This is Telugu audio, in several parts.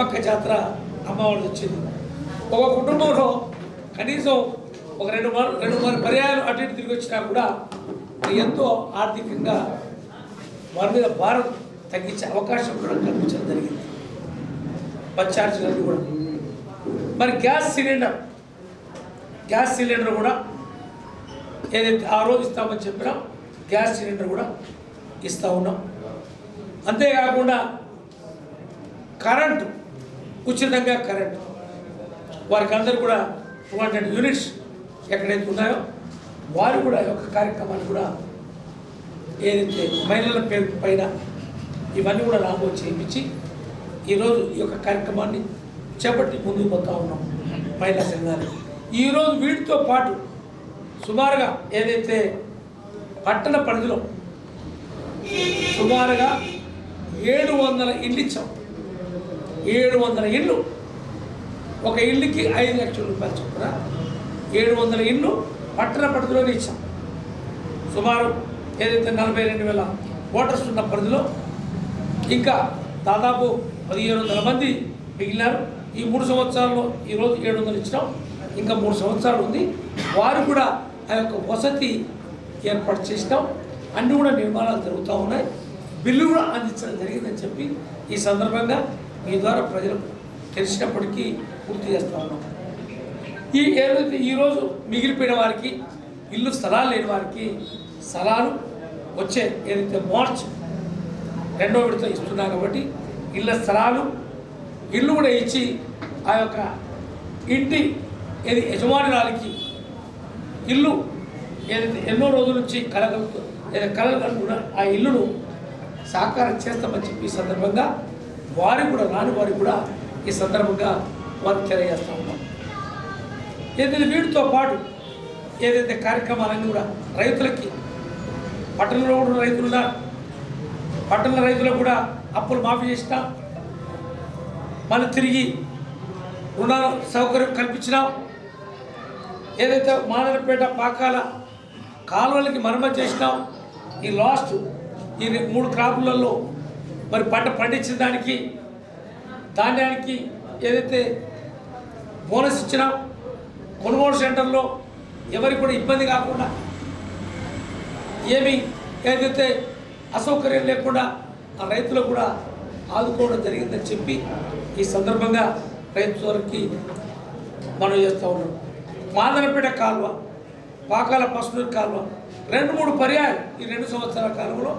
పక్క జాతర అమ్మవాళ్ళు వచ్చింది. ఒక కుటుంబంలో కనీసం ఒక రెండు రెండు మూడు పర్యాయాలు అటు ఇటు తిరిగి వచ్చినా కూడా ఎంతో ఆర్థికంగా వారి మీద భారం తగ్గించే అవకాశం కూడా కల్పించడం జరిగింది. బస్ ఛార్జీలన్నీ కూడా. మరి గ్యాస్ సిలిండర్ గ్యాస్ సిలిండర్ కూడా ఏదైతే ఆ రోజు ఇస్తామని చెప్పినా గ్యాస్ సిలిండర్ కూడా ఇస్తూ ఉన్నాం. అంతేకాకుండా కరెంటు ఉచితంగా కరెంట్. వారికి అందరూ కూడా టూ హండ్రెడ్ యూనిట్స్ ఎక్కడైతే ఉన్నాయో వారు కూడా ఈ యొక్క కార్యక్రమాన్ని కూడా ఏదైతే మహిళల పేరు పైన ఇవన్నీ కూడా లాభం చేయించి ఈరోజు ఈ యొక్క కార్యక్రమాన్ని చేపట్టి ముందుకు పోతా ఉన్నాం మహిళా సంఘాలు. ఈరోజు వీటితో పాటు సుమారుగా ఏదైతే పట్టణ పరిధిలో సుమారుగా ఏడు వందల ఇల్లు ఇచ్చాం. ఏడు వందల ఇల్లు ఒక ఇల్లుకి ఐదు లక్షల రూపాయలు చొప్పున ఏడు వందల ఇల్లు పట్టణ పరిధిలోనే ఇచ్చాం. సుమారు ఏదైతే నలభై రెండు వేల ఓటర్స్ ఉన్న పరిధిలో ఇంకా దాదాపు పదిహేను వందల మంది మిగిలినారు. ఈ మూడు సంవత్సరాల్లో ఈరోజు ఏడు వందలు ఇచ్చినాం. ఇంకా మూడు సంవత్సరాలు ఉంది. వారు కూడా ఆ యొక్క వసతి ఏర్పాటు చేసినాం. అన్నీ కూడా నిర్మాణాలు జరుగుతూ ఉన్నాయి. బిల్లు కూడా అందించడం జరిగిందని చెప్పి ఈ సందర్భంగా మీ ద్వారా ప్రజలకు తెలిసినప్పటికీ పూర్తి చేస్తూ ఉన్నాం. ఈ ఏదైతే ఈరోజు మిగిలిపోయిన వారికి ఇల్లు స్థలాలు లేని వారికి స్థలాలు వచ్చే ఏదైతే మార్చ్ రెండో విడత ఇస్తున్నారు కాబట్టి ఇళ్ళ స్థలాలు ఇల్లు కూడా ఇచ్చి ఆ యొక్క ఇంటి ఏది యజమానురాలికి ఇల్లు ఏదైతే ఎన్నో రోజుల నుంచి కలగలుగుతూ ఏదైతే కలగలుగుతున్న ఆ ఇల్లును సాకారం చేస్తామని చెప్పి సందర్భంగా వారికి కూడా రాని వారికి కూడా ఈ సందర్భంగా వారికి తెలియజేస్తూ ఉన్నాం. ఏదైతే వీటితో పాటు ఏదైతే కార్యక్రమాలన్నీ కూడా రైతులకి పట్టణంలో కూడా రైతులు ఉన్నారు. పట్టణ రైతులకు కూడా అప్పులు మాఫీ చేసినాం. మళ్ళీ తిరిగి రుణ సౌకర్యం కల్పించినాం. ఏదైతే మాదనపేట పాకాల కాలువలకి మరమ్మతు చేసినాం ఈ లాస్ట్ ఈ మూడు క్రాపులలో మరి పంట పండించిన దానికి ధాన్యానికి ఏదైతే బోనస్ ఇచ్చినా కొనుగోలు సెంటర్లో ఎవరికి కూడా ఇబ్బంది కాకుండా ఏమి ఏదైతే అసౌకర్యం లేకుండా ఆ రైతులకు కూడా ఆదుకోవడం జరిగిందని చెప్పి ఈ సందర్భంగా రైతులకి మనం చేస్తూ ఉన్నాం. మాదనపేట కాలువ పాకాల పసునూరు కాలువ రెండు మూడు పర్యాయాలు ఈ రెండు సంవత్సరాల కాలంలో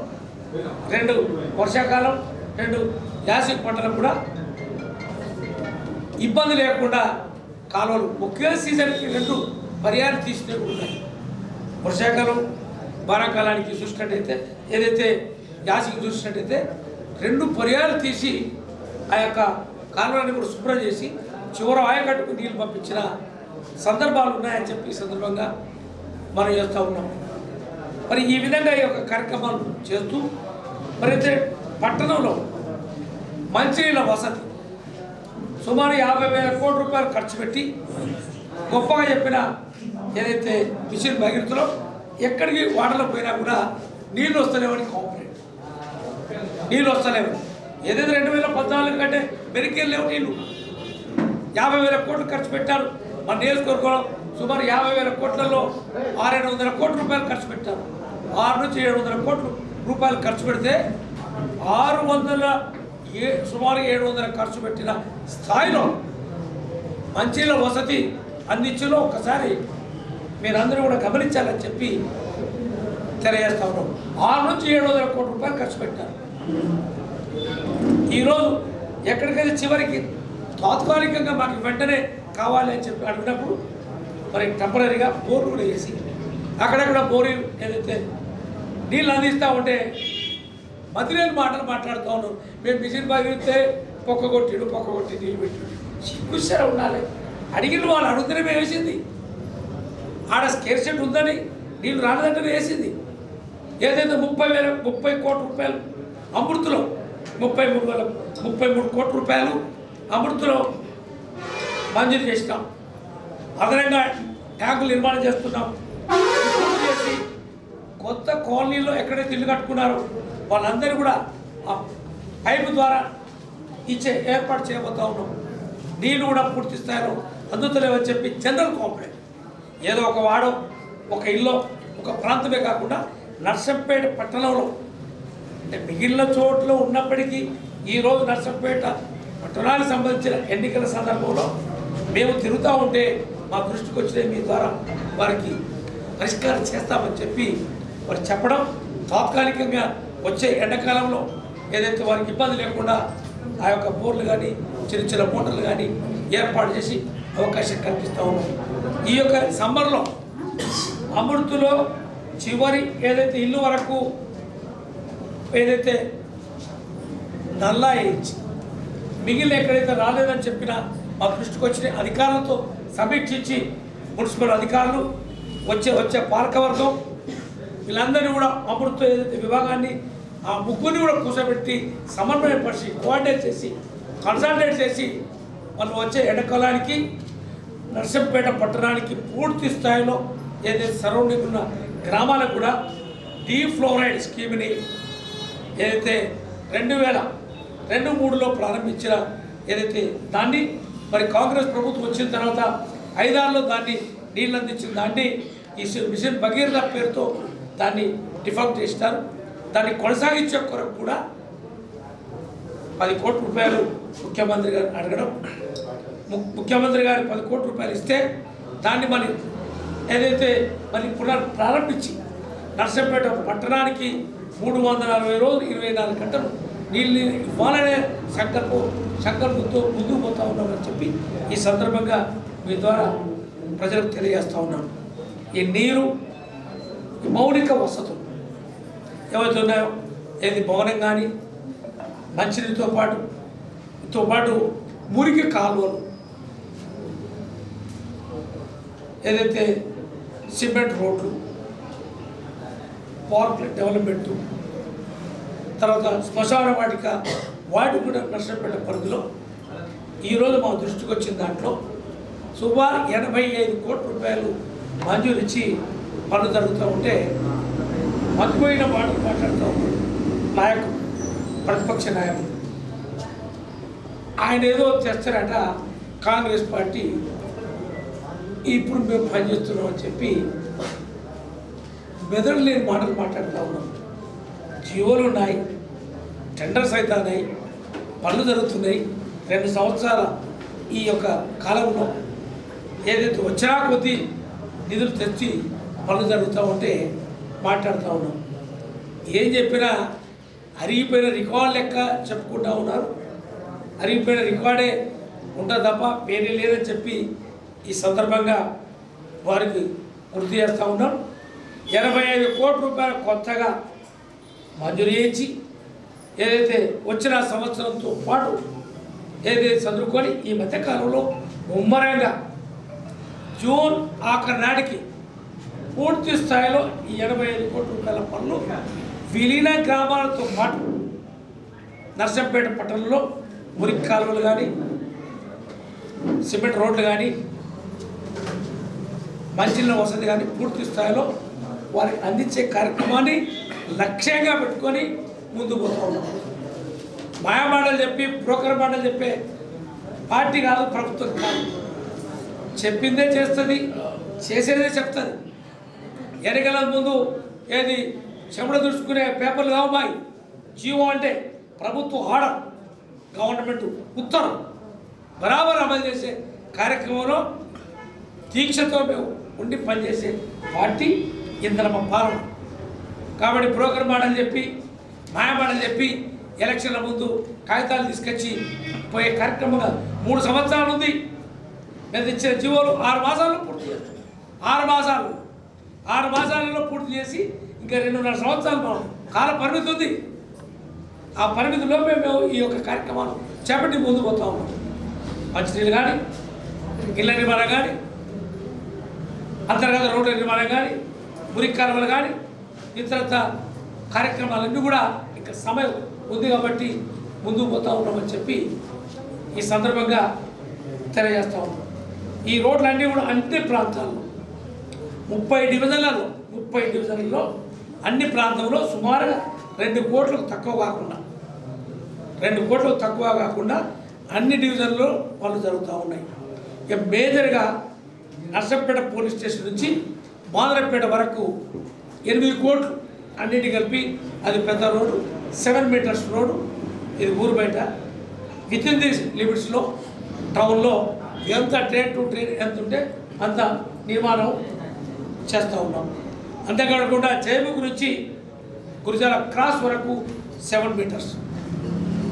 రెండు వర్షాకాలం రెండు యాసి పంటలకు కూడా ఇబ్బంది లేకుండా కాలువలు ఒకే సీజన్కి రెండు పర్యాలు తీసినవి ఉన్నాయి వర్షాకాలం వానాకాలానికి చూసినట్టయితే ఏదైతే యాసికి చూసినట్టయితే రెండు పర్యాలు తీసి ఆ యొక్క కాలువని కూడా శుభ్రం చేసి చివర ఆయకట్టుకు నీళ్ళు పంపించిన సందర్భాలు ఉన్నాయని చెప్పి ఈ సందర్భంగా మనం చేస్తూ ఉన్నాం. మరి ఈ విధంగా ఈ యొక్క కార్యక్రమాలు చేస్తూ మరైతే పట్టణంలో మంచినీళ్ళ వసతి సుమారు యాభై వేల కోట్ల రూపాయలు ఖర్చు పెట్టి గొప్పగా చెప్పిన ఏదైతే మిషన్ భగీరథలో ఎక్కడికి వాటర్లో పోయినా కూడా నీళ్ళు వస్తలేవని కాంప్లైంట్ నీళ్ళు వస్తలేవు. ఏదైతే రెండు వేల పద్నాలుగు కంటే మెరుగెళ్ళలేవు నీళ్ళు. యాభై వేల కోట్లు ఖర్చు పెట్టారు. మన నియోజకవర్గంలో సుమారు యాభై వేల కోట్లలో ఆరేడు వందల కోట్ల రూపాయలు ఖర్చు పెట్టారు. ఆరు నుంచి ఏడు వందల కోట్లు రూపాయలు ఖర్చు పెడితే ఆరు వందల ఏ సుమారు ఏడు వందల ఖర్చు పెట్టిన స్థాయిలో మంచిలో వసతి అందించలో ఒకసారి మీరందరూ కూడా గమనించాలని చెప్పి తెలియజేస్తా ఉన్నాం. ఆరు నుంచి ఏడు వందల కోటి రూపాయలు ఖర్చు పెట్టారు. ఈరోజు ఎక్కడికైతే చివరికి తాత్కాలికంగా మాకు వెంటనే కావాలి అని చెప్పి అడిగినప్పుడు మరి టెంపరీగా బోర్లు కూడా వేసి అక్కడక్కడ బోరు ఏదైతే నీళ్ళు అందిస్తూ ఉంటే మతిలేని మాటలు మాట్లాడుతూ ఉన్నారు మేము మిషన్ పగిలితే పొక్క కొట్టిడు పొక్క కొట్టి నీళ్ళు పెట్టిడు. సిగ్గుసర ఉండాలి. అడిగిన వాళ్ళు అడుగుతూనే మేము వేసింది. ఆడ స్కేర్ సెట్ ఉందని నీళ్ళు రాలేదంటే వేసింది. ఏదైతే ముప్పై వేల ముప్పై కోట్ల రూపాయలు అమృతిలో ముప్పై మూడు వేల ముప్పై మూడు కోట్ల రూపాయలు అమృతలో మంజూరు చేసినాం. అదనంగా ట్యాంకులు నిర్మాణం చేస్తున్నాం. కొత్త కాలనీలో ఎక్కడైతే ఇల్లు కట్టుకున్నారో వాళ్ళందరూ కూడా ఆ పైపు ద్వారా ఇచ్చే ఏర్పాటు చేయబోతా ఉన్నాం. నీళ్ళు కూడా పూర్తి స్థాయిలో అందుతలేవని చెప్పి జనరల్ కాంప్లైంట్ ఏదో ఒక వాడో ఒక ఇల్లు ఒక ప్రాంతమే కాకుండా నర్సంపేట పట్టణంలో అంటే మిగిలిన చోట్ల ఉన్నప్పటికీ ఈరోజు నర్సంపేట పట్టణానికి సంబంధించిన ఎన్నికల సందర్భంలో మేము తిరుగుతూ ఉంటే మా దృష్టికి వచ్చిన మీ ద్వారా వారికి పరిష్కారం చేస్తామని చెప్పి వారు చెప్పడం తాత్కాలికంగా వచ్చే ఎండాకాలంలో ఏదైతే వారికి ఇబ్బంది లేకుండా ఆ యొక్క బోర్లు కానీ చిన్న చిన్న మోటార్లు కానీ ఏర్పాటు చేసి అవకాశం కల్పిస్తూ ఉన్నాం. ఈ యొక్క సమ్మర్లో అమృతులో చివరి ఏదైతే ఇల్లు వరకు ఏదైతే నల్లా వేయించి మిగిలిన ఎక్కడైతే రాలేదని చెప్పినా మా దృష్టికి వచ్చిన అధికారులతో సమీక్షించి మున్సిపల్ అధికారులు వచ్చే వచ్చే పాలకవర్గం వీళ్ళందరినీ కూడా అమృత ఏదైతే విభాగాన్ని ఆ ముగ్గురిని కూడా కూర్చోబెట్టి సమన్వయపరిచి కోఆర్డినేట్ చేసి కన్సల్టేట్ చేసి వాళ్ళు వచ్చే ఎండకాలానికి నర్సంపేట పట్టణానికి పూర్తి స్థాయిలో ఏదైతే సరౌండింగ్ ఉన్న గ్రామాలకు కూడా డీఫ్లోరైడ్ స్కీమ్ని ఏదైతే రెండు వేల రెండు మూడులో ప్రారంభించిన ఏదైతే దాన్ని మరి కాంగ్రెస్ ప్రభుత్వం వచ్చిన తర్వాత ఐదారులో దాన్ని నీళ్ళు అందించిన దాన్ని ఈ సి- మిషన్ భగీరథ పేరుతో దాన్ని డిఫాల్ట్ చేసినారు దాన్ని కొనసాగించే కొరకు కూడా పది కోట్ల రూపాయలు ముఖ్యమంత్రి గారు అడగడం ము- ముఖ్యమంత్రి గారు పది కోట్ల రూపాయలు ఇస్తే దాన్ని మరి ఏదైతే మళ్ళీ పునర్ ప్రారంభించి నర్సంపేట పట్టణానికి మూడు వందల అరవై రోజులు ఇరవై నాలుగు గంటలు నీళ్ళు ఇవ్వాలనే సంకల్పం సంకల్పంతో ముందుకు పోతా ఉన్నామని చెప్పి ఈ సందర్భంగా మీ ద్వారా ప్రజలకు తెలియజేస్తూ ఉన్నాను ఈ నీరు మౌలిక వసతులు ఏవైతే ఉన్నాయో ఏది భవనం కానీ మంచినీటితో పాటు తో పాటు మురికి కాలువలు. ఏదైతే సిమెంట్ రోడ్లు పార్క్ డెవలప్మెంట్ తర్వాత శ్మశాన వాటిక వాటి కూడా నష్టపెట్టే పరిధిలో ఈరోజు మా దృష్టికి వచ్చిన దాంట్లో సుమారు ఎనభై ఐదు కోట్ల రూపాయలు మంజూరిచ్చి పనులు జరుగుతూ ఉంటే మతిపోయిన మాటలు మాట్లాడుతూ ఉన్నాడు. నాయకుడు ప్రతిపక్ష నాయకుడు. ఆయన ఏదో చేస్తారట కాంగ్రెస్ పార్టీ ఇప్పుడు మేము పనిచేస్తున్నాం అని చెప్పి మెదడు లేని మాటలు మాట్లాడుతూ ఉన్నాం జీవోలు ఉన్నాయి టెండర్స్ అవుతున్నాయి పనులు జరుగుతున్నాయి. రెండు సంవత్సరాల ఈ యొక్క కాలంలో ఏదైతే వచ్చినా కొద్దీ నిధులు తెచ్చి పనులు జరుగుతూ ఉంటే మాట్లాడుతూ ఉన్నాం. ఏం చెప్పినా అరిగిపోయిన రికార్డ్ లెక్క చెప్పుకుంటా ఉన్నారు. అరిగిపోయిన రికార్డే ఉంటుంది తప్ప పేరే లేదని చెప్పి ఈ సందర్భంగా వారికి గుర్తు చేస్తూ ఉన్నాం. ఎనభై ఐదు కోట్ల రూపాయలు కొత్తగా మంజూరు చేయించి ఏదైతే వచ్చిన సంవత్సరంతో పాటు ఏదైతే చదువుకొని ఈ మధ్యకాలంలో ముమ్మరంగా జూన్ ఆఖరి నాటికి పూర్తి స్థాయిలో ఈ ఎనభై ఐదు కోట్ల రూపాయల పనులు విలీన గ్రామాలతో పాటు నర్సంపేట పట్టణంలో మురికి కాలువలు కానీ సిమెంట్ రోడ్లు కానీ మంచినీళ్ళ వసతి కానీ పూర్తి స్థాయిలో వారికి అందించే కార్యక్రమాన్ని లక్ష్యంగా పెట్టుకొని ముందుకు పోతూ ఉన్నాం. మాయామాటలు చెప్పి బ్రోకర్ మాటలు చెప్పే పార్టీ కాదు ప్రభుత్వం కాదు. చెప్పిందే చేస్తుంది చేసేదే చెప్తుంది. ఎన్నికల ముందు ఏది చెమడ దుడుచుకునే పేపర్లు కావబాయి జీవో అంటే ప్రభుత్వ ఆర్డర్ గవర్నమెంట్ ఉత్తరం బరాబర్ అమలు చేసే కార్యక్రమంలో దీక్షతో మేము ఉండి పనిచేసే పార్టీ ఇంద్రమ పాలన. కాబట్టి బ్రోకర్ మాటలు చెప్పి మాయమాటలు చెప్పి ఎలక్షన్ల ముందు కాగితాలు తీసుకొచ్చి పోయే కార్యక్రమంగా మూడు సంవత్సరాలు ఉంది. మేము ఇచ్చిన జీవోలు ఆరు మాసాలు పూర్తి చేస్తాం. ఆరు మాసాలు. ఆరు మాసాలలో పూర్తి చేసి ఇంకా రెండున్నర సంవత్సరాలు మనం కాల పరిమితి ఉంది. ఆ పరిమితిలో మేము ఈ యొక్క కార్యక్రమాలు చేపట్టి ముందు పోతా ఉన్నాం. మంచినీళ్ళు కానీ ఇళ్ళ నిర్మాణం కానీ అంతర్గత రోడ్ల నిర్మాణం కానీ మురికి కాలువలు కానీ ఇతరత కార్యక్రమాలన్నీ కూడా ఇంకా సమయం ఉంది కాబట్టి ముందుకు పోతా ఉన్నామని చెప్పి ఈ సందర్భంగా తెలియజేస్తా ఉన్నాం. ఈ రోడ్లన్నీ కూడా అన్ని ప్రాంతాల్లో ముప్పై డివిజన్లలో ముప్పై డివిజన్లలో అన్ని ప్రాంతంలో సుమారుగా రెండు కోట్లకు తక్కువ కాకుండా రెండు కోట్లు తక్కువ కాకుండా అన్ని డివిజన్లో పనులు జరుగుతూ ఉన్నాయి. ఇక మేజర్గా నర్సంపేట పోలీస్ స్టేషన్ నుంచి మాదరపేట వరకు ఎనిమిది కోట్లు అన్నిటి కలిపి అది పెద్ద రోడ్డు సెవెన్ మీటర్స్ రోడ్డు ఇది ఊరు బయట. విత్ ఇన్ లిమిట్స్లో టౌన్లో ఎంత ట్రైన్ టు ట్రైన్ ఎంత ఉంటే అంత నిర్మాణం చేస్తూ ఉన్నాం. అంతేకాకుండా జయముఖ నుంచి గురిజాల క్రాస్ వరకు సెవెన్ మీటర్స్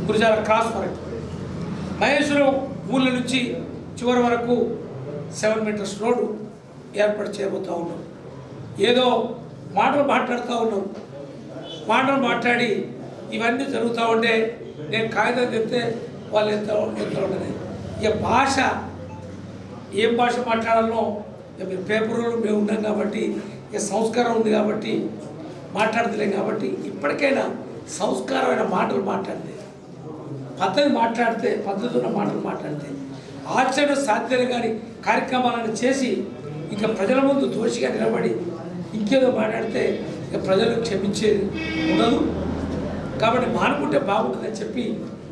గురిజాల క్రాస్ వరకు. మహేశ్వరం ఊళ్ళ నుంచి చివరి వరకు సెవెన్ మీటర్స్ రోడ్డు ఏర్పాటు చేయబోతూ ఉన్నాం. ఏదో మాటలు మాట్లాడుతూ ఉన్నాం. మాటలు మాట్లాడి ఇవన్నీ జరుగుతూ ఉండే నేను కాగితం చెప్తే వాళ్ళు ఎంత ఎంత ఉండదు ఇక భాష ఏం భాష మాట్లాడాలో మీరు పేపర్లో మేము ఉన్నాం కాబట్టి ఇక సంస్కారం ఉంది కాబట్టి మాట్లాడతలేం కాబట్టి ఇప్పటికైనా సంస్కారమైన మాటలు మాట్లాడితే పద్ధతి మాట్లాడితే పద్ధతి ఉన్న మాటలు మాట్లాడితే ఆచరణ సాధ్యం కాని కార్యక్రమాలను చేసి ఇక ప్రజల ముందు దోషిగా నిలబడి ఇంకేదో మాట్లాడితే ఇక ప్రజలు క్షమించేది ఉండదు. కాబట్టి మానుకుంటే బాగుంటుందని చెప్పి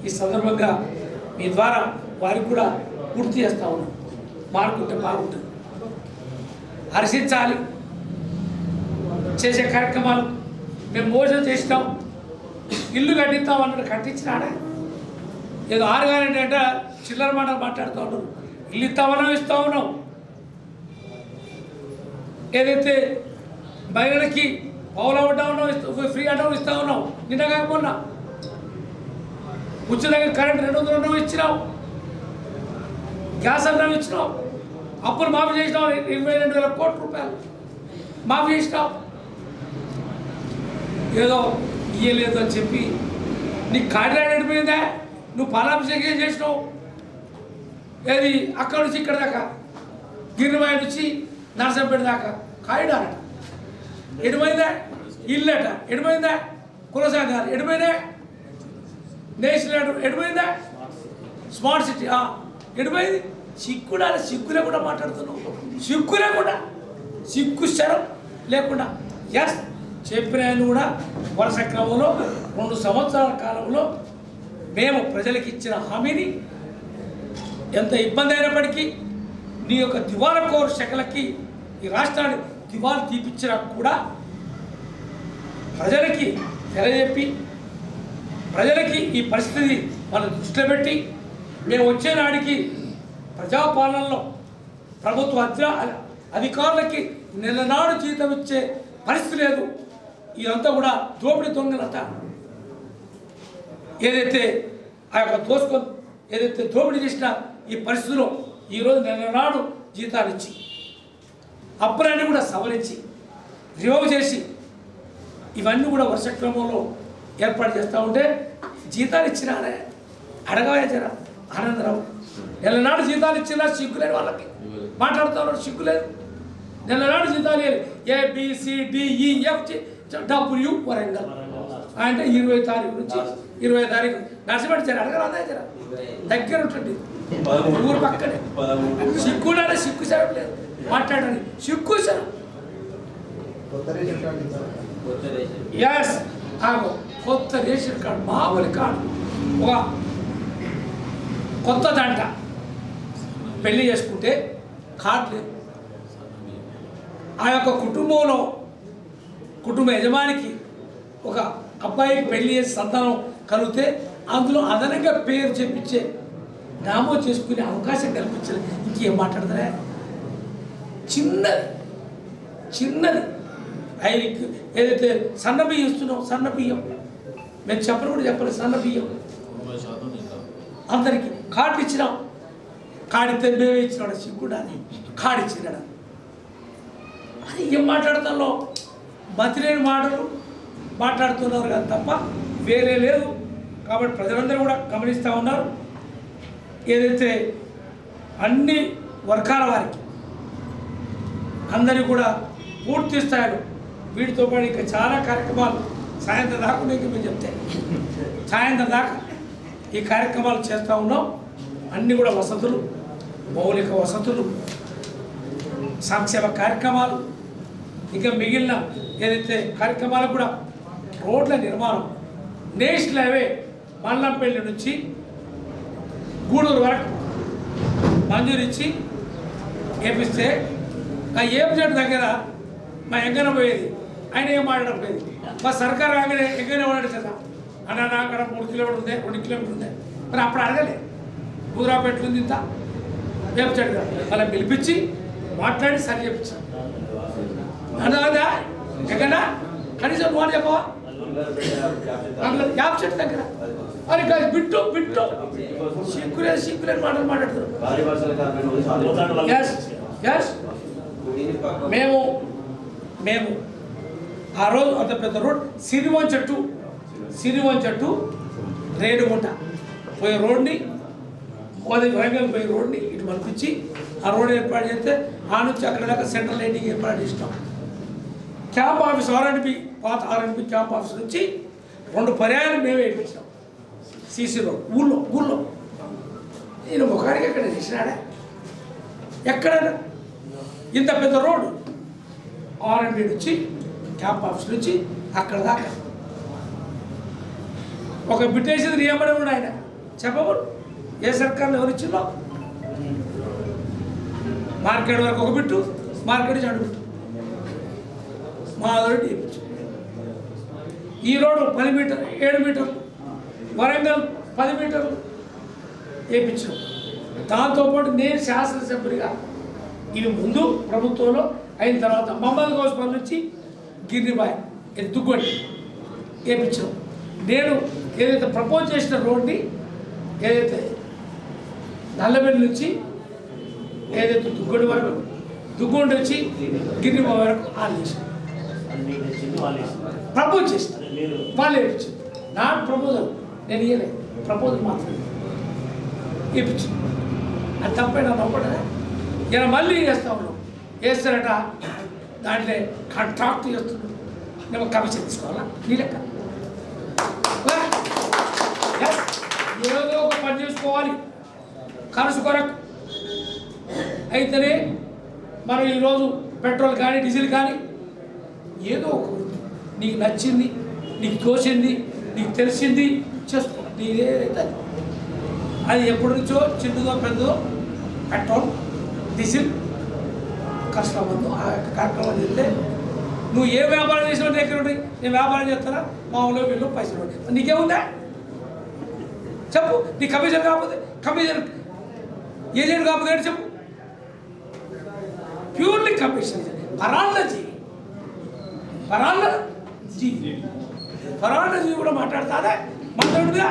ఈ సందర్భంగా మీ ద్వారా వారికి కూడా పూర్తి చేస్తా ఉన్నాం. మానుకుంటే బాగుంటుంది. హర్షించాలి. చేసే కార్యక్రమాలు మేము మోసం చేసినాం. ఇల్లు కట్టిస్తాం అన్నాడు. కట్టించినాడే? ఏదో ఆరుగానే అంటే చిల్లర మాటలు మాట్లాడుతూ ఉన్నారు ఇల్లు ఇస్తామన్నాం ఇస్తా ఉన్నాం. ఏదైతే మహిళలకి పౌలు అవ్వటం ఉన్నాం ఫ్రీ అటం ఇస్తా ఉన్నాం. నిన్న కాకుండా ఉచితంగా కరెంట్ రెండు వందలు ఉన్నాం ఇచ్చినాం. గ్యాస్ అన్నం ఇచ్చినాం. అప్పులు మాఫీ చేసినాం ఇరవై రెండు వేల కోట్ల రూపాయలు. మాఫీ చేసినాం ఏదో ఇయ్యలేదు అని చెప్పి నీ కాకినాడ వెళ్ళిపోయిందా నువ్వు పాలాభిషేకం చేసినావు. ఏది అక్కడి నుంచి ఇక్కడ దాకా? గిరిమాయ నుంచి నరసంపేట దాకా. కాయిడారట ఎడిపోయిందా? ఇల్లట. ఎడిపోయిందా? కులసంగారు ఎడిపోయిందా? నేషనల్ ఎడిపోయిందా? Smart city. ఎడిపోయింది. సిగ్గు లేకుండా కూడా మాట్లాడుతున్నావు. సిగ్గు కూడా. సిగ్గు శరం లేకుండా. ఎస్ చెప్పినాయని కూడా వరుస క్రమంలో రెండు సంవత్సరాల కాలంలో మేము ప్రజలకు ఇచ్చిన హామీని ఎంత ఇబ్బంది అయినప్పటికీ నీ యొక్క దివాలా కోరు శాఖలకి ఈ రాష్ట్రాన్ని దివాలు తీపిచ్చినా కూడా ప్రజలకి తెలియజెప్పి ప్రజలకి ఈ పరిస్థితి మనం దృష్టిలో పెట్టి మేము వచ్చేనాడికి ప్రజాపాలనలో ప్రభుత్వ అధికారులకి నెలనాడు జీతం ఇచ్చే పరిస్థితి లేదు. ఇదంతా కూడా దోపిడి దొంగలత. ఏదైతే ఆ యొక్క దోసుకొని ఏదైతే దోపిడీ చేసిన ఈ పరిస్థితిలో ఈరోజు నెలనాడు జీతాలు ఇచ్చి అప్పులన్నీ కూడా సవరించి రివోవ్ చేసి ఇవన్నీ కూడా వర్ష క్రమంలో ఏర్పాటు చేస్తూ ఉంటే జీతాలు ఇచ్చినారే. అడగవే జర ఆనందరావు. నెలనాడు జీతాలు ఇచ్చినా సిగ్గులేని వాళ్ళకి. మాట్లాడుతున్నారు సిగ్గులేదు నెలనాడు జీతాలు ఇవ్వాలి ఏ బిసిడిఈఎఫ్ డబ్ల్యూ వరంగల్. అంటే ఇరవై తారీఖు నుంచి ఇరవై తారీఖు నర్సిపేట జర అడగరాదా జర దగ్గర ఉంటుంది ఊరు పక్కనే. సిగ్గులానే సిగ్గు సరం లేదు. మాట్లాడాలి సిగ్గు సరం ఎస్ ఆగో కొత్త రేషన్ కార్డు మామూలు కార్డు. ఒక కొత్త దంట పెళ్ళి చేసుకుంటే కార్డు లేదు. ఆ యొక్క కుటుంబంలో కుటుంబ యజమానికి ఒక అబ్బాయికి పెళ్ళి చేసి సంతానం కలిగితే అందులో అదనంగా పేరు చెప్పించే నామో చేసుకునే అవకాశం కల్పించలేదు ఇంకేం మాట్లాడతారా? చిన్నది. చిన్నది. ఆయనకి ఏదైతే సన్న బియ్యం ఇస్తున్నాం సన్న బియ్యం. మేము చెప్పను కూడా చెప్పలేదు సన్న బియ్యం. అందరికి కార్డు ఇచ్చినాం. కార్డు ఇస్తే మేమే ఇచ్చినాడు సిగ్గుడాని కార్డు ఇచ్చినాడు? అది ఏం మాట్లాడతాలో బతిలేని మాటలు మాట్లాడుతున్నారు కదా తప్ప వేరే లేదు. కాబట్టి ప్రజలందరూ కూడా గమనిస్తూ ఉన్నారు. ఏదైతే అన్ని వర్గాల వారికి అందరికీ కూడా పూర్తి స్థాయిలో వీటితో పాటు ఇంకా చాలా కార్యక్రమాలు సాయంత్రం దాకా ఉన్నాయి మేము చెప్తే. సాయంత్రం దాకా ఈ కార్యక్రమాలు చేస్తూ ఉన్నాం. అన్నీ కూడా వసతులు మౌలిక వసతులు సంక్షేమ కార్యక్రమాలు ఇంకా మిగిలిన ఏదైతే కార్యక్రమాలు కూడా రోడ్ల నిర్మాణం నేషనల్ హైవే మల్లంపల్లి నుంచి గూడూరు వరకు మంజూరు ఇచ్చి వేపిస్తే ఆ ఏపీ దగ్గర మా ఎంగన పోయేది. ఆయన ఏం మాట్లాడకపోయేది. మా సర్కార్ రాగానే ఎంగనే మాట్లాడేదా అన్న అక్కడ మూడు కిలోమీటర్ ఉంది రెండు కిలోమీటర్ ఉంది మరి అప్పుడు అడగలే. బుధరాపేటలో ఉంది ఇంత? వేపించాడు గారు అలా పిలిపించి మాట్లాడి సరి చెప్పించాను అన్నదా ఎక్కడా? కనీసం నువ్వు చెప్పవా? యాప్ చెట్టు దగ్గర. అరే కాదు బిట్టు బిట్టు. సిగ్గులే సిగ్గులే మాటలు మాట్లాడుతున్నారు. మేము మేము. ఆ రోజు అంత పెద్ద రోడ్ సినిమా చెట్టు. సిరివన్ చెట్టు రేణుగుంట పోయే రోడ్ని మోదీ వరంగల్ పోయే రోడ్ని ఇటు పంపించి ఆ రోడ్ ఏర్పాటు చేస్తే ఆ నుంచి అక్కడ దాకా సెంట్రల్ లైటింగ్ ఏర్పాటు చేసినాం. క్యాంప్ ఆఫీస్ ఆర్ఎన్పి పాత ఆర్ఎన్పి క్యాంప్ ఆఫీస్ నుంచి రెండు పర్యాయాలు మేమే వేయించాం సీసీ రోడ్ ఊళ్ళో ఊళ్ళో. నేను ముఖానికి ఎక్కడ చేసినాడా? ఎక్కడ? ఇంత పెద్ద రోడ్డు. ఆర్ఎన్పి నుంచి క్యాంప్ ఆఫీస్ నుంచి అక్కడ దాకా. ఒక బిట్టేసేది నియమడే ఆయన. చెప్పబడు ఏ సర్కార్లో ఎవరు ఇచ్చిందో? మార్కెట్ వరకు ఒక బిట్టు మార్కెట్ నుంచి అడుగు బిట్టు. మా ఆల్రెడీ ఈ రోడ్డు పది మీటర్ ఏడు మీటర్లు. వరంగల్ పది మీటర్లు వేయించాం. దాంతోపాటు నేను శాసనసభ్యుడిగా ఇవి ముందు ప్రభుత్వంలో అయిన తర్వాత మమ్మల్ని కోసం నుంచి గిరిబాయ్ ఇది వేయించాం. నేను ఏదైతే ప్రపోజ్ చేసిన రోడ్ని ఏదైతే నల్లబెల్లి నుంచి ఏదైతే దుగ్గొండి వరకు దుగ్గొండి వచ్చి గిరి వరకు ఆలోచించాం ప్రపోజ్ చేస్తారు వాళ్ళు ఇస్తున్నారు ప్రపోజ్ నా ప్రపోజల్ నేను ఇవ్వలేదు ప్రపోజల్ మాత్రమే. ఇప్పించింది అది తప్పైనా? నన్ను ఇలా మళ్ళీ చేస్తా ఉన్నాం. వేస్తారట దాంట్లో కాంట్రాక్ట్ చేస్తున్నాడు నేను కమిషన్ తీసుకోవాలా? నీ లెక్క. ఏదో ఒక పని చేసుకోవాలి. ఖర్చు కొరకు. అయితేనే మనం ఈరోజు పెట్రోల్ కానీ డీజిల్ కానీ ఏదో ఒక నీకు నచ్చింది నీకు తోచింది నీకు తెలిసింది చేసుకో. నీదేదైతే అది. ఎప్పటి నుంచో చిన్నదో పెద్దదో పెట్రోల్ డీజిల్ కష్టమందు ఆ యొక్క కార్యక్రమం చెప్తే నువ్వు ఏ వ్యాపారం చేసిన దగ్గర ఉంటాయి నేను వ్యాపారం చేస్తానా? మా ఊళ్ళో వీళ్ళు పైసలు ఉంటాయి నీకేముందా? చెప్పు నీ కమిషన్ కాకపోతే కమిషన్ ఏజెంట్ కాకపోతే చెప్పు? Purely commission. పరాళ్ళ జీ పరాళ్ళ జీ. పరాళ్ళ జీ కూడా మాట్లాడతాదే మాట్లాడుగా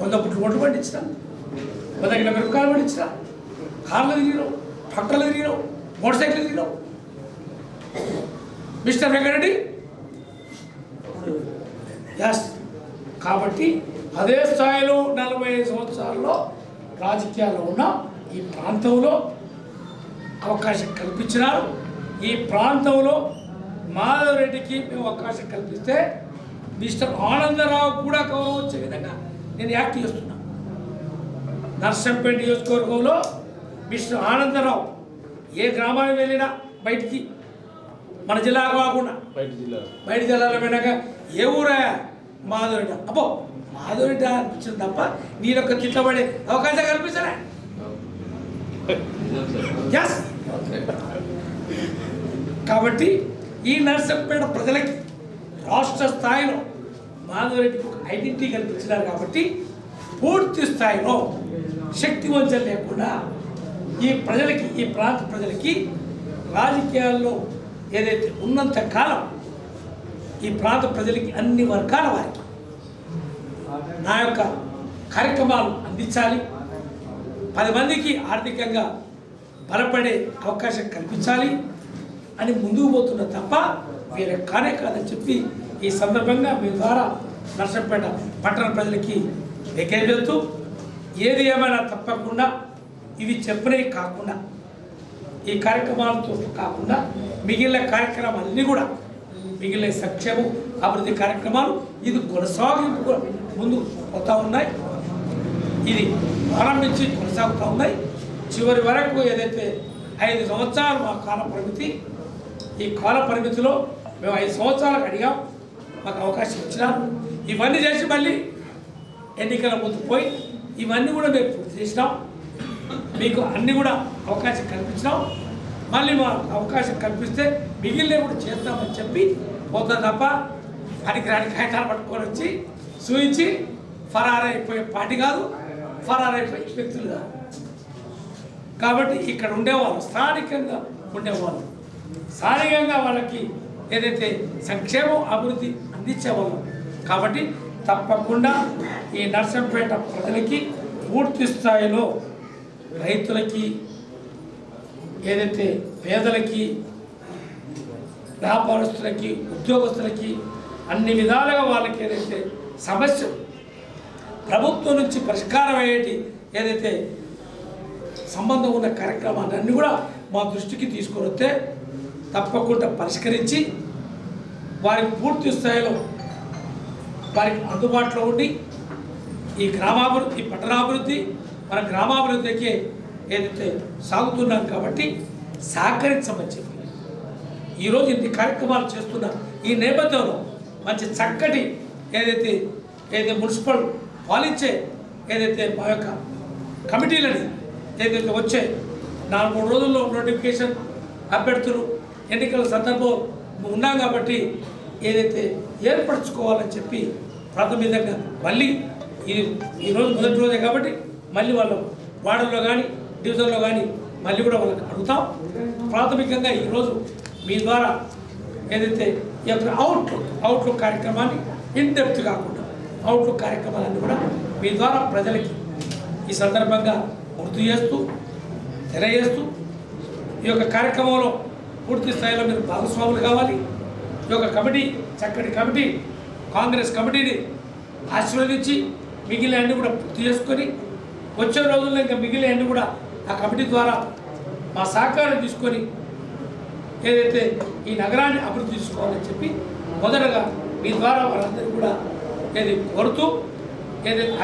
వంద పుట్లు ఒడ్లు పండించిన వంద కిలో మిరపకాయలు పండించిన కార్లు తిరిగినావు ట్రక్టర్లు తిరిగినావు మోటార్ సైకిల్ తిరిగినావు. మిస్టర్ వెంకటరెడ్డి ఎస్ కాబట్టి అదే స్థాయిలో నలభై ఐదు సంవత్సరాల్లో రాజకీయాల్లో ఉన్న ఈ ప్రాంతంలో అవకాశం కల్పించినారు. ఈ ప్రాంతంలో మాధవరెడ్డికి మేము అవకాశం కల్పిస్తే మిస్టర్ ఆనందరావు కూడా గౌరవం వచ్చే విధంగా నేను యాక్ట్ చేస్తున్నా. నర్సంపేట నియోజకవర్గంలో మిస్టర్ ఆనందరావు ఏ గ్రామానికి వెళ్ళినా బయటికి మన జిల్లా కాకుండా బయట జిల్లా బయట జిల్లాలో పోయినాక ఏ ఊరా? మాధవరెడ్డి అబ్బో మాధవరెడ్డి అనిపించింది తప్ప నీరొక్క తిట్టబడే అవకాశం కల్పించలే ఎస్ కాబట్టి ఈ నర్సంపేట ప్రజలకి రాష్ట్ర స్థాయిలో మాధవరెడ్డికి ఒక ఐడెంటిటీ కల్పించినారు కాబట్టి పూర్తి స్థాయిలో శక్తి వంచన లేకుండా ఈ ప్రజలకి ఈ ప్రాంత ప్రజలకి రాజకీయాల్లో ఏదైతే ఉన్నంత కాలం ఈ ప్రాంత ప్రజలకి అన్ని వర్గాల వారికి నా యొక్క కార్యక్రమాలు అందించాలి. పది మందికి ఆర్థికంగా బలపడే అవకాశం కల్పించాలి అని ముందుకు పోతున్న తప్ప వేరే కానే కాదని చెప్పి ఈ సందర్భంగా మీ ద్వారా నర్సంపేట పట్టణ ప్రజలకి వెళ్తూ ఏది ఏమైనా తప్పకుండా ఇవి చెప్పనే కాకుండా ఈ కార్యక్రమాలతో కాకుండా మిగిలిన కార్యక్రమాలన్నీ కూడా మిగిలిన సంక్షేమం అభివృద్ధి కార్యక్రమాలు ఇది కొనసాగింపు కూడా ముందు పోతూ ఉన్నాయి. ఇది ప్రారంభించి కొనసాగుతూ ఉన్నాయి. చివరి వరకు ఏదైతే ఐదు సంవత్సరాలు మా కాల పరిమితి ఈ కాల పరిమితిలో మేము ఐదు సంవత్సరాలకు అడిగాం. మాకు అవకాశం ఇచ్చినారు. ఇవన్నీ చేసి మళ్ళీ ఎన్నికల ముందు పోయి ఇవన్నీ కూడా మేము పూర్తి చేసినాం. మీకు అన్ని కూడా అవకాశం కల్పించినాం. మళ్ళీ మా అవకాశం కల్పిస్తే మిగిలినవి కూడా చేస్తామని చెప్పి పోతా తప్ప పనికిరాని కాగితాలు పట్టుకొని వచ్చి చూయించి ఫరారైపోయే పార్టీ కాదు ఫరారైపోయే వ్యక్తులు కాదు. కాబట్టి ఇక్కడ ఉండేవాళ్ళు స్థానికంగా ఉండేవాళ్ళు. స్థానికంగా వాళ్ళకి ఏదైతే సంక్షేమం అభివృద్ధి అందించేవాళ్ళం. కాబట్టి తప్పకుండా ఈ నర్సంపేట ప్రజలకి పూర్తి స్థాయిలో రైతులకి ఏదైతే పేదలకి వ్యాపారస్తులకి ఉద్యోగస్తులకి అన్ని విధాలుగా వాళ్ళకి ఏదైతే సమస్య ప్రభుత్వం నుంచి పరిష్కారం అయ్యేటి ఏదైతే సంబంధం ఉన్న కార్యక్రమాన్ని కూడా మా దృష్టికి తీసుకొని వస్తే తప్పకుండా పరిష్కరించి వారికి పూర్తి స్థాయిలో వారికి అందుబాటులో ఉండి ఈ గ్రామాభివృద్ధి పట్టణాభివృద్ధి మన గ్రామాభివృద్ధికి ఏదైతే సాగుతున్నాం కాబట్టి సహకరించమని చెప్పి ఈరోజు ఇన్ని కార్యక్రమాలు చేస్తున్న ఈ నేపథ్యంలో మంచి చక్కటి ఏదైతే ఏదైతే మున్సిపల్ పాలించే ఏదైతే మా యొక్క కమిటీలని ఏదైతే వచ్చే నాలుగు మూడు రోజుల్లో నోటిఫికేషన్ అభ్యర్థులు ఎన్నికల సందర్భం ఉన్నాం కాబట్టి ఏదైతే ఏర్పరచుకోవాలని చెప్పి ప్రాథమికంగా మళ్ళీ ఈ ఈరోజు మొదటి రోజే కాబట్టి మళ్ళీ వాళ్ళు వార్డుల్లో కానీ డివిజన్లో కానీ మళ్ళీ కూడా వాళ్ళకి అడుగుతాం. ప్రాథమికంగా ఈరోజు మీ ద్వారా ఏదైతే ఈ యొక్క అవుట్లుక్ అవుట్లుక్ కార్యక్రమాన్ని ఇన్ డెప్త్ కాకుండా అవుట్లుక్ కార్యక్రమాలన్నీ కూడా మీ ద్వారా ప్రజలకి ఈ సందర్భంగా గుర్తు చేస్తూ తెలియజేస్తూ ఈ యొక్క కార్యక్రమంలో పూర్తి స్థాయిలో మీరు భాగస్వాములు కావాలి. ఈ యొక్క కమిటీ చక్కటి కమిటీ కాంగ్రెస్ కమిటీని ఆశీర్వదించి మిగిలిన అన్ని కూడా పూర్తి చేసుకొని వచ్చే రోజుల్లో ఇంకా మిగిలిన కూడా ఆ కమిటీ ద్వారా మా సహకారం తీసుకొని ఏదైతే ఈ నగరాన్ని అభివృద్ధి చేసుకోవాలని చెప్పి మొదటగా మీ ద్వారా వాళ్ళందరూ కూడా ఏది కోరుతూ ఏదైతే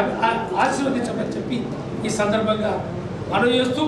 ఆశీర్వదించమని చెప్పి ఈ సందర్భంగా మనం చేస్తూ